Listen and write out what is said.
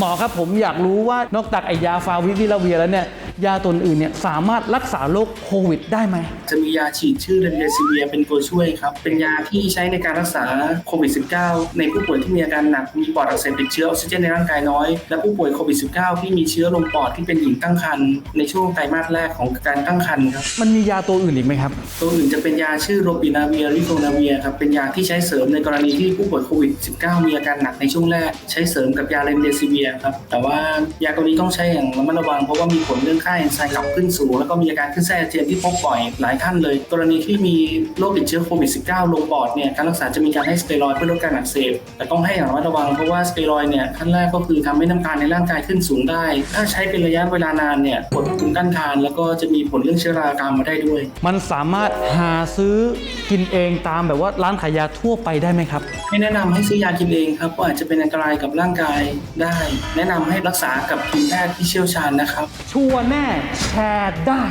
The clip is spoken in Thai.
หมอครับผมอยากรู้ว่านอกจากไอยาฟาวิพิลาเวียแล้วเนี่ยยาตัวอื่นเนี่ยสามารถรักษาโรคโควิดได้ไหม จะมียาฉีดชื่อเรมเดซิเวียเป็นตัวช่วยครับ เป็นยาที่ใช้ในการรักษาโควิด -19 ในผู้ป่วยที่มีอาการหนักมีปอดอักเสบติดเชื้อออกซิเจนในร่างกายน้อย และผู้ป่วยโควิด -19 ที่มีเชื้อลงปอดที่เป็นหญิงตั้งครรภ์ในช่วงไตรมาสแรกของการตั้งครรภ์ครับ มันมียาตัวอื่นอีกไหมครับ ตัวอื่นจะเป็นยาชื่อโรปินาเวียริโฟนาเวียครับ เป็นยาที่ใช้เสริมในกรณีที่ผู้ป่วยโควิด -19 มีอาการหนักในช่วงแรก ใช้เสริมกับยาเรมเดซิเวียครับ แต่ว่ายาตัวนี้ต้องใช้อย่างระมัดระวังเพราะว่ามีผลเรื่องค่าเอนไซม์กลับขึ้นสูง แล้วก็มีอาการขึ้นไส้อาเจียนที่พบบ่อยหลายท่านเลย กรณีที่มีโรคติดเชื้อโควิด -19 ลงปอดเนี่ยการรักษาจะมีการให้สเตียรอยด์เพื่อลดการอักเสบแต่ต้องให้อย่างระมัดระวังเพราะว่าสเตียรอยด์เนี่ยขั้นแรกก็คือทำให้น้ำตาลในร่างกายขึ้นสูงได้ ถ้าใช้เป็นระยะเวลานานเนี่ยผลภูมิต้านทาน แล้วก็จะมีผลเรื่องเชื้อราตามมาได้ด้วย มันสามารถหาซื้อกินเองตามแบบว่าร้านขายยาทั่วไปได้ไหมครับ ไม่แนะนำให้ซื้อยากินเองครับเพราะอาจจะเป็นอันตรายกับร่างกายได้แนะนำให้รักษากับทีมแพทย์ที่เชี่ยวชาญนะครับ ชัวร์แน่แชร์ได้